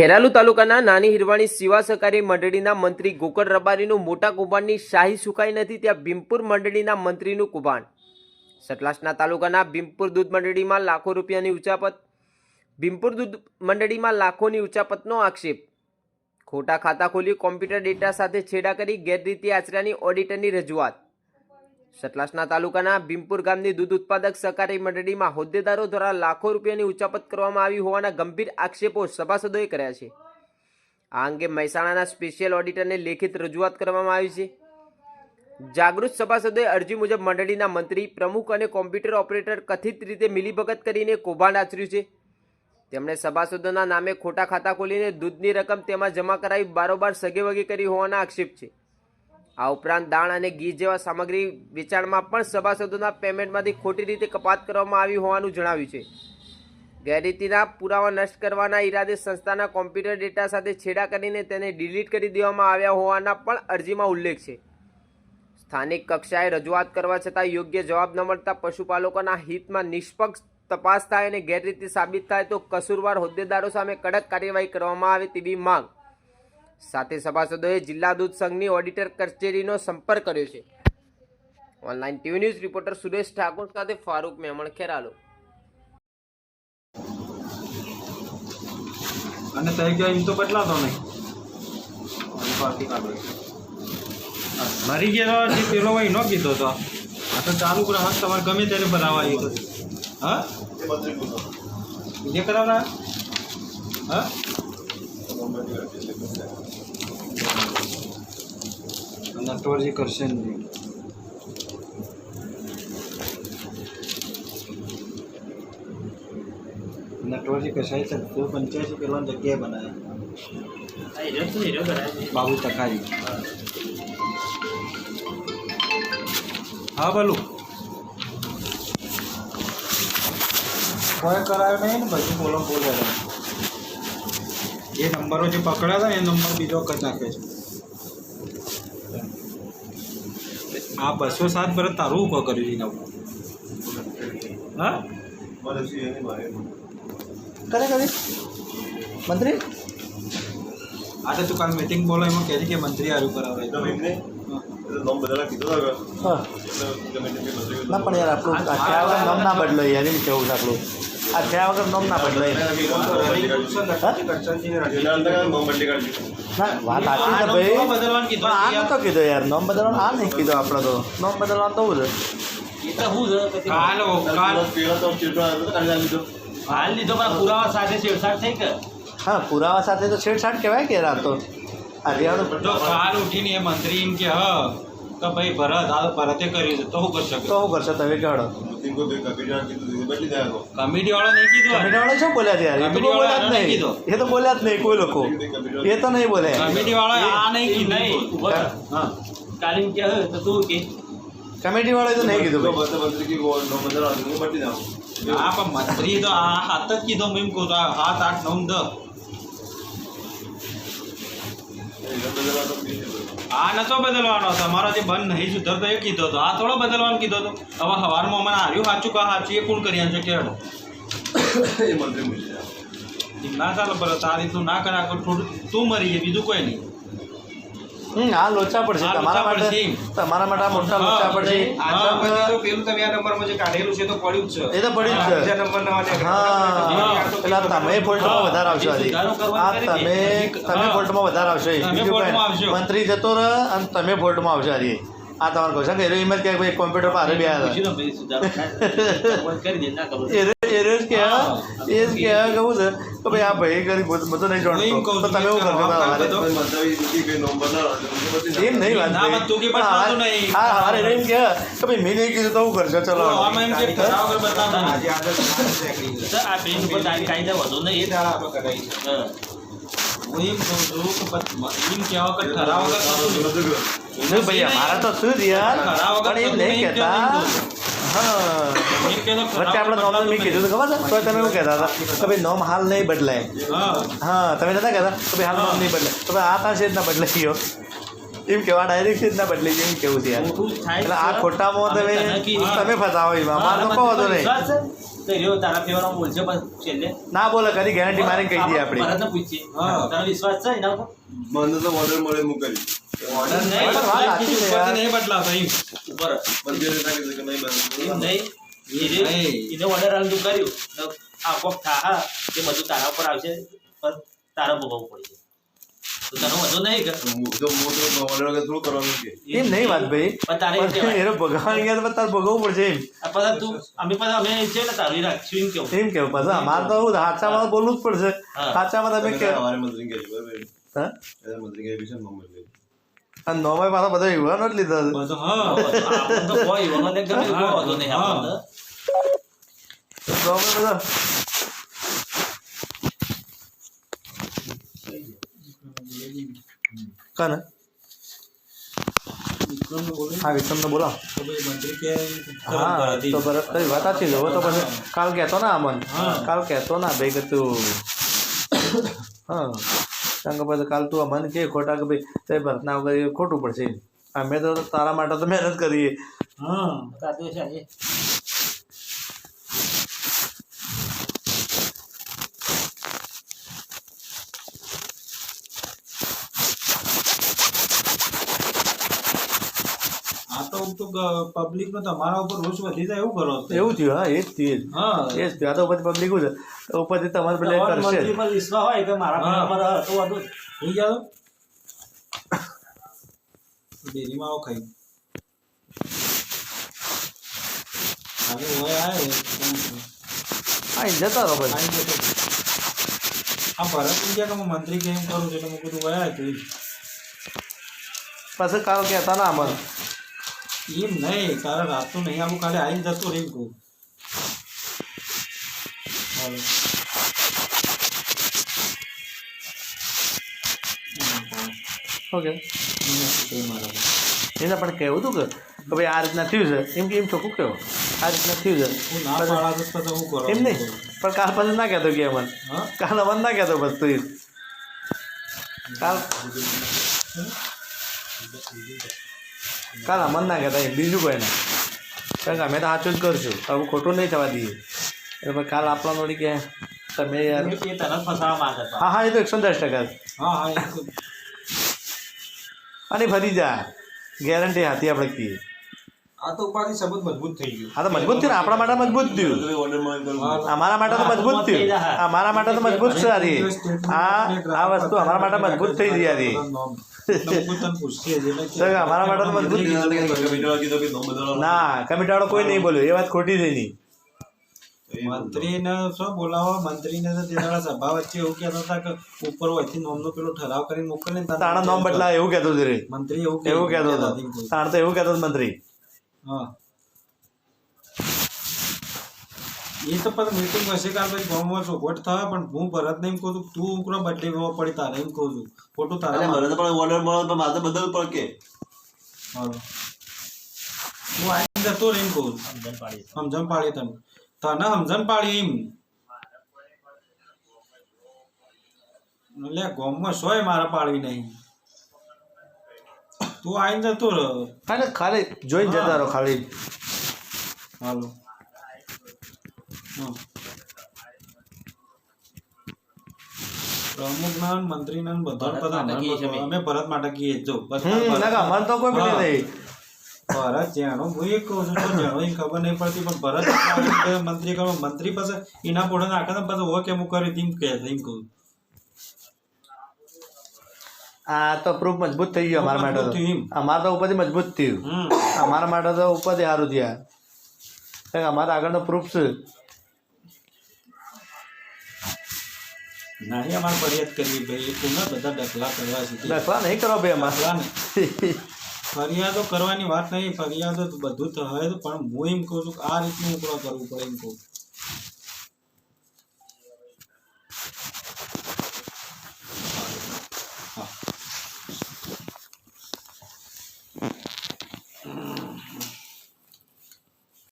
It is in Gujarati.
ખેરાલુ તાલુકાના નાની હિરવાણી સેવા સહકારી મંડળીના મંત્રી ગોકળ રબારીનું મોટા કૌભાંડની શાહી સુકાઈ નથી ત્યાં ભીમપુર મંડળીના મંત્રીનું કૌભાંડ. સતલાસના તાલુકાના ભીમપુર દૂધ મંડળીમાં લાખો રૂપિયાની ઉચાપત. ભીમપુર દૂધ મંડળીમાં લાખોની ઉચાપતનો આક્ષેપ. ખોટા ખાતા ખોલી કોમ્પ્યુટર ડેટા સાથે છેડા કરી ગેરરીતિ આચરાની ઓડિટરની રજૂઆત. સતલાસના તાલુકાના ભીમપુર ગામની દૂધ ઉત્પાદક સહકારી મંડળીમાં હોદ્દેદારો દ્વારા લાખો રૂપિયાની ઉચાપત કરવામાં આવી હોવાના ગંભીર આક્ષેપો સભાસદોએ કર્યા છે. આ અંગે મહેસાણાના સ્પેશિયલ ઓડિટરને લેખિત રજૂઆત કરવામાં આવી છે. જાગૃત સભાસદોએ અરજી મુજબ મંડળીના મંત્રી, પ્રમુખ અને કોમ્પ્યુટર ઓપરેટર કથિત રીતે મિલીભગત કરીને કૌભાંડ આચર્યું છે. તેમણે સભાસદોના નામે ખોટા ખાતા ખોલીને દૂધની રકમ તેમાં જમા કરાવી બારોબાર સગેવગે કરી હોવાના આક્ષેપ છે. આ ઉપરાંત દાણ અને ઘી જેવા સામગ્રી વેચાણમાં પણ સભાસદોના પેમેન્ટમાંથી ખોટી રીતે કપાત કરવામાં આવી હોવાનું જણાવ્યું છે. ગેરરીતિના પુરાવા નષ્ટ કરવાના ઈરાદે સંસ્થાના કોમ્પ્યુટર ડેટા સાથે છેડા કરીને તેને ડિલીટ કરી દેવામાં આવ્યા હોવાના પણ અરજીમાં ઉલ્લેખ છે. સ્થાનિક કક્ષાએ રજૂઆત કરવા છતાં યોગ્ય જવાબ ન મળતા પશુપાલકોના હિતમાં નિષ્પક્ષ તપાસ થાય અને ગેરરીતિ સાબિત થાય તો કસૂરવાર હોદ્દેદારો સામે કડક કાર્યવાહી કરવામાં આવે તેવી માંગ સાથે સભાસદોએ જિલ્લા દૂધ સંઘની ઓડિટર કચેરીનો સંપર્ક કર્યો છે. Online TV news reporter Suresh Thakor સાથે ફારૂક મેમણ ખેરાલો. અને તઈ ગયા એમ તો બદલાતો નહીં. મરી ગયા જે પેલો ભાઈ ન કીધો તો. આ તો ચાલુ ગ્રાહક તમારે ગમે ત્યારે બનાવવા આવ્યો હા? જે કરાવરા હા? નટવરજી કરશે જ નહીં. નટવરજી કસાઈ તો પંચ્યાસી પેલા જગ્યાએ બનાવ્યા બાબુ તકાઈ હા બોલું કોઈ કરાયો નહીં ને પછી બોલો, બોલે. એ નંબરો જે પકડ્યા હતા એ નંબર બીજો કરી નાખે છે. આ બસો સાત વર્ષ તારું ઊભો કર્યું છે એના ઉપર હા? કરે કરે. મંત્રી? આ તો તું કાલ મિટિંગ બોલો એમાં કહે છે કે મંત્રી આવ્યું કરાવે. ના પણ યાર આપણું નામ ના બદલો યાર એમ કેવું છે આપણું? આ થયા વગર નામ ના બદલો ના વાત સાચી છે ભાઈ બદલવાનું પણ આ નતો કીધો યાર નામ બદલવાનું આ નહીં કીધું આપણે તો નોમ બદલવાનું તો હું પુરાવા સાથે છેડછાડ થઈ કે હા પુરાવા સાથે તો છેડછાડ કહેવાય કે રાતો આ તો કાલ ઉઠીને એ મંત્રી એમ કે હ કે ભાઈ ભરત આ તો ભરતે કર્યું તો શું કરશે તો શું કરશો તમે કહેડો કમિટી વાળો નહીં કીધું કમિટી વાળા શું બોલ્યા યાર એ તો બોલ્યા જ નહીં નહીં કીધું. એ તો બોલ્યા જ નહીં કોઈ લોકો એ તો નહીં બોલ્યા કમિટી વાળો આ નહીં નહીં કીધું હા કાલીમ કે તો તું કે કમિટી તો નહીં કીધું હા પણ મંત્રી તો આ હાથ જ કીધો મેં એમ કહું હાથ આઠ નવ દસ આ નતો બદલવાનો. તમારો જે બંધ નહીં સુધરતો એ કીધો તો. આ થોડો બદલવાનો કીધો હતો હવે હવારમાં મને હાર્યું સાચું કા સાચું એ કોણ કરી છે કેળો? ના ચાલો પર તારી તું ના કરા તું મરી જાય બીજું કોઈ નહીં. હમ આ લોચા પડશે તમારા માટે તમારા માટે આ મોટા લોચા પડશે પેલું તમે આ નંબરમાં જે કાઢેલું છે તો પડ્યું જ છે. એ તો પડ્યું જ છે. હા. પેલા તમે ફોલ્ટમાં વધારે આવશો આજે આ તમે તમે. ફોલ્ટમાં વધારે આવશો બીજું મંત્રી જતો રહે અને તમે ફોલ્ટમાં આવશો આજે આ તમારે કહો છો કે એમ જ કે ભાઈ કોમ્પ્યુટર પર બે પૂછ્યું ને ભાઈ સુધારો થાય. બંધ કરી દે ના ખબર એ જ કહેવા એ જ કહેવા કહું છે? કે ભાઈ આ ભાઈ કરી બધું નહીં જાણતો. કહું તો તમે એવું? એમ નહીં વાત તું કે પણ. હા હારે એમ કે કે ભાઈ મેં નહીં કીધું તો હું કરજો ચલો આમાં એમ કે કરાવ વગર આજે આગળ તમારે નીકળી જશે. સર, આ બેન ઉપર કાયદા વધુ એ દાડા આપણે કઢાઈ છે. હા. હું એમ કહું છું કે એમ કહેવા કે ઠરાવ વગર નહીં. નહીં ભાઈ અમારા તો શું યાર પણ એમ નહીં નહીં કહેતા હા વચ્ચે આપણે નોમ મેં કીધું ખબર છે તો તમે એવું કહેતા હતા કે ભાઈ નોમ હાલ નહીં બદલાય હા તમે નતા કહેતા કે ભાઈ હાલ નોમ નહીં બદલાય તો ભાઈ આ તાર છે જ ના બદલાઈ ગયો એમ કેવા ડાયરેક્ટ રીતના બદલી ગયો એમ કેવું છે એટલે આ. ખોટામાં તમે તમે ફસાવો એમાં અમારે તો કહો તો નહીં? તો એવો તારા ફેવરમાં બોલશે પણ છેલ્લે. ના બોલે કરી ગેરંટી મારીને કહી દઈએ આપણે ભરતને પૂછીએ. હા. તને વિશ્વાસ છે એના ઉપર? મને તો ઓર્ડર મળે હું કરી. ઓર્ડર નહીં, પણ વાત સાચી છે યાર. નહીં બદલાતો એમ. ઉપર બંધ દે કે નહીં બંધ નહીં? એને ઓર્ડર આલું તું કર્યું. તો આ કોક થા એ બધું તારા ઉપર આવશે પણ તારા ભોગવવું પડશે. તો તને વધુ નહીં કે જો હું ઓર્ડર વગર થોડું કરવાનું કે એમ નહીં વાત ભાઈ. પણ તારે. એનો ભગવાન ગયા તો તારે ભોગવવું પડશે એમ. પાછા તું અમે પાછા અમે છે ને તારી રાખશું એમ કેવું. એમ કેવું પછી અમારે તો સાચામાં બોલવું જ પડશે. સાચામાં તમે કે સવારે મંત્રી બરાબર? હા? એ મંત્રી કહે છે નંબર અને નોમાય પાછો બધો યુવાનો જ લીધો છે. હા તો કોઈ યુવાનોને ગમે એવું નહીં હા. નોમાય બધો કને? હા વિક્રમને બોલાવો તો ભાઈ મંત્રી કે હા તો બરફ કરી વાત છે. હવે તો પછી કાલ કહેતો ના અમન. કાલ કહેતો ના ભાઈ કે તું હા. કારણ કે પછી કાલ તું અમન કે ખોટા કે ભાઈ તે ભરતના વગર ખોટું પડશે. અમે તો તારા માટે તો મહેનત કરીએ હા તાતે છે એ. આ તો તો પબ્લિક નો તમારા ઉપર રોષ વધી જાય એવું કરો એવું થયું હા એ જ થયું હા. એ જ થયું આ તો પછી પબ્લિક જ ઉપરથી તમારે પેલા કરશે. વિશ્વાસ હોય કે મારા તો. થઈ ગયા તો ડેરીમાં આવો ખાઈ. હવે હોય આવે કોણ છે? હા એ જતા રહો પછી. આ ભરત ઇન્ડિયા મંત્રી કેમ કરું છું? એટલે મેં કીધું ગયા તું પછી કાલ કહેતા ના અમન એમ નહીં તારે રાતનું નહીં આવું કાલે આવીને જતો રહી કહું ઓકે. એને પણ કહેવું હતું કે ભાઈ આ રીતના થયું છે. એમ કે એમ ચોખ્ખું કહેવો. આ રીતના થયું છે. એમ નહીં. પણ કાલ પછી ના કહેતો કે અમન કાલ અમન ના કહેતો બસ તું કાલ. કાલ મન ના કહેતા બીજું કોઈ ના કારણ કે અમે તો સાચું જ કરશું. હવે ખોટું નહીં થવા દઈએ. એટલે કાલ આપણા નોડી કે તમે યાર. હા હા એ તો એકસો દસ ટકા અને ફરી જા. ગેરંટી હાથી આપણે કહીએ આ તો ઉપાધિ સબંધ મજબૂત થઈ ગયું. આ તો મજબૂત થયું ને? આપણા માટે મજબૂત થયું. અમારા માટે તો મજબૂત થયું. અમારા માટે તો મજબૂત છે આ આ વસ્તુ અમારા માટે મજબૂત થઈ ગઈ હતી અમારા માટે તો મજબૂત કમિટી નો કમિટાવાળો કોઈ નહીં બોલ્યો. એ વાત ખોટી થઈ નહીં મંત્રીને શું બોલાવો? મંત્રીને તો તેના સભા વચ્ચે એવું કહેતા હતા કે ઉપર વચ્ચે નોમનો પેલો ઠરાવ કરીને મોકલે તાણા નોમ બદલા એવું કહેતો હતો રે. મંત્રી એવું એવું કહેતો હતો. તાણ તો એવું કહેતો મંત્રી. હા. એ તો પછી મીટિંગ હશે કાલ પછી ગામમાં ચોખવટ થાય પણ હું ભરત ને એમ કહું છું તું ઉકરો બદલી લેવો પડી તારે એમ કહું છું. ખોટું તારે ભરત પણ ઓર્ડર મળે તો મારે બદલ બદલવું પડે કે હાલો. હું આવીને જતો રહી એમ કહું. સમજણ પાડી પાડી તને. તને સમજણ પાડી એમ. એટલે ગામમાં સોય મારા પાડવી નહીં. તું આવીને જતો રહો. ખાલી ખાલી જોઈને જતા રહો ખાલી. હાલો. પ્રમુખના મંત્રીના ને બધા ભરત માટે કહીએ છીએ અમે. અમે ભરત માટે કહીએ જો. બસ ના તો કોઈ પેલી નહીં. ભરત જાણો હું એક કહું છું તો જાણો એ ખબર નહીં પડતી પણ ભરત મંત્રી કરો મંત્રી પાસે એના પોડે નાખે ને પછી ઓકે હું કરી તેમ કહે એમ કહું. આ તો પ્રૂફ મજબૂત થઈ ગયો અમારા માટે તો. અમારે તો ઉપરથી મજબૂત થયું. હમ. અમારા માટે તો ઉપરથી સારું થયા. અમારા આગળનો પ્રૂફ છે. નહીં અમારે ફરિયાદ કરવી ભાઈ તું પુનઃ બધા દખલા કરવા છે? દખલા નહીં કરો ભાઈ અમારે. દખલા નહીં. ફરિયાદો કરવાની વાત નહીં ફરિયાદો તો બધું થાય તો પણ હું એમ કહું છું કે આ રીતનું ઉપરો કરવું પડે એમ કહું